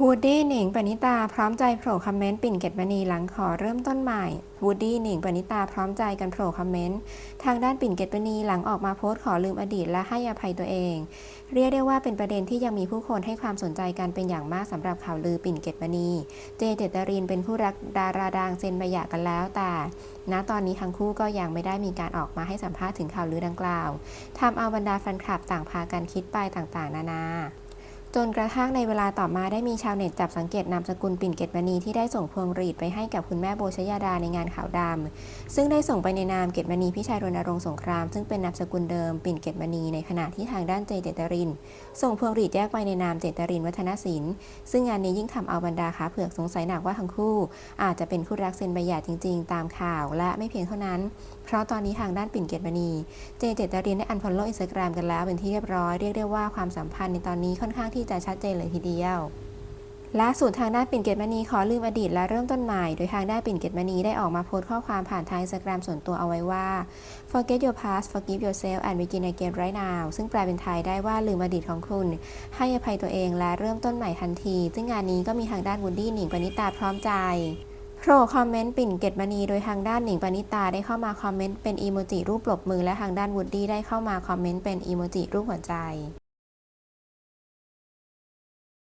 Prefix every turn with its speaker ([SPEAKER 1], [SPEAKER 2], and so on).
[SPEAKER 1] วูดดี้หนิงปณิตาพร้อมใจโผล่คอมเมนต์ปิ่นเกตมณีหลังขอเริ่มต้นใหม่วูดดี้หนิงปณิตาพร้อมใจกันโผล่คอมเมนต์ทางด้านปิ่นเกตมณีหลังออกมาโพสต์ขอลืมอดีตและให้อภัยตัวเอง เรียกได้ว่าเป็นประเด็นที่ยังมีผู้คนให้ความสนใจกันเป็นอย่างมากสำหรับข่าวลือปิ่นเกตมณี เจเจตรินเป็นผู้รักดาราดังเซ็นใบหย่ากันแล้ว แต่ ณตอนนี้ทั้งคู่ก็ยังไม่ได้มีการออกมาให้สัมภาษณ์ถึงข่าวลือดังกล่าวทำเอาบรรดาแฟนคลับต่างพากันคิดไปต่างๆ นานา จนกระทั่งในเวลาต่อมาได้มีชาวเน็ตจับสังเกตนามสกุลปิ่นเกตมณีที่ได้ส่งพวงหรีดไปให้กับคุณแม่โบชยาดาในงานขาวดำซึ่งได้ส่งไปในนามเกตมณีพี่ชายรณรงค์สงคราม ซึ่งเป็นนามสกุลเดิมปิ่นเกตมณีในขณะที่ทางด้านเจเจตริน ส่งพวงหรีดแยกไปในนามเจตรินวัฒนศิลป์ซึ่งงานนี้ยิ่งทำเอาบรรดาขาเผือกสงสัยหนักว่าทั้งคู่ อาจจะเป็นคู่รักเซ็นใบหย่าจริง ๆ ตามข่าว และไม่เพียงเท่านั้น เพราะตอนนี้ทางด้านปิ่นเกตมณีเจเจตรินได้อันฟอลโล่อินสตาแกรมกันแล้วเป็นที่เรียบร้อยเรียกได้ว่าความสัมพันธ์ในตอนนี้ค่อนข้างที่จะชัดเจนเลยทีเดียวล่าสุดทางด้านปิ่นเกตมณีขอลืมอดีตและเริ่มต้นใหม่ โดยทางด้านปิ่นเกตมณีได้ออกมาโพสต์ข้อความผ่านทางอินสตาแกรมส่วนตัวเอาไว้ว่า forget your past forgive yourself and begin again right now ซึ่งแปลเป็นไทยได้ว่าลืมอดีตของคุณ ให้อภัยตัวเองและเริ่มต้นใหม่ทันที ซึ่งงานนี้ก็มีทางด้านวูดดี้หนิงปณิตาพร้อมใจโผล่คอมเมนต์ปิ่นเกตมณี โดยทางด้านหนิงปณิตาได้เข้ามาคอมเมนต์เป็นอีโมจิรูปปรบมือและทางด้านวูดดี้ได้เข้ามาคอมเมนต์เป็นอีโมจิรูปหัวใจ